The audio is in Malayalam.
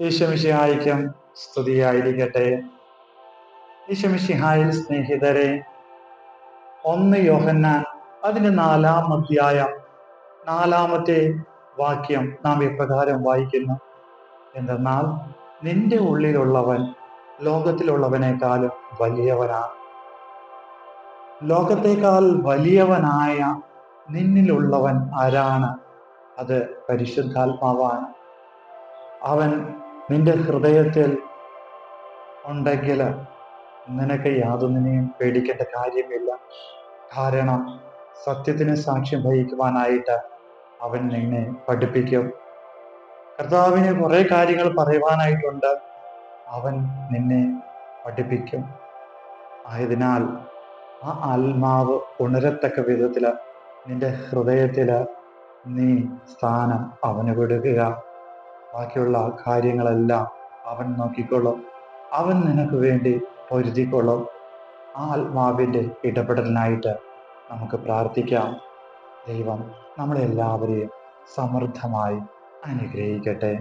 ഈശമിഷിഹായിക്കും സ്തുതിയായിരിക്കട്ടെ. ഈശമിഷിഹായിൽ സ്നേഹിതരെ ഒന്ന് യോഹന്നാൻ അതിന്റെ നാലാം അധ്യായ നാലാമത്തെ വാക്യം നാം ഇപ്രകാരം വായിക്കുന്നു. എന്തെന്നാൽ നിന്റെ ഉള്ളിലുള്ളവൻ ലോകത്തിലുള്ളവനേക്കാളും വലിയവനാണ്. ലോകത്തേക്കാൾ വലിയവനായ നിന്നിലുള്ളവൻ ആരാണ്? അത് പരിശുദ്ധാത്മാവാണ്. അവൻ നിന്റെ ഹൃദയത്തിൽ ഉണ്ടെങ്കിൽ നിനക്ക് യാതൊന്നിനെയും പേടിക്കേണ്ട കാര്യമില്ല. കാരണം സത്യത്തിന് സാക്ഷ്യം വഹിക്കുവാനായിട്ട് അവൻ നിന്നെ പഠിപ്പിക്കും. കർത്താവിന് കുറെ കാര്യങ്ങൾ പറയുവാനായിട്ടുണ്ട്. അവൻ നിന്നെ പഠിപ്പിക്കും. ആയതിനാൽ ആ ആത്മാവ് ഉണരത്തക്ക വിധത്തിൽ നിന്റെ ഹൃദയത്തിൽ നീ സ്ഥാനം അവന് കൊടുക്കുക. ബാക്കിയുള്ള കാര്യങ്ങളെല്ലാം അവൻ നോക്കിക്കൊള്ളും. അവൻ നിനക്ക് വേണ്ടി പൊരുതിക്കൊള്ളും. ആ ആത്മാവിന്റെ ഇടപെടലിനായിട്ട് നമുക്ക് പ്രാർത്ഥിക്കാം. ദൈവം നമ്മളെല്ലാവരെയും സമൃദ്ധമായി അനുഗ്രഹിക്കട്ടെ.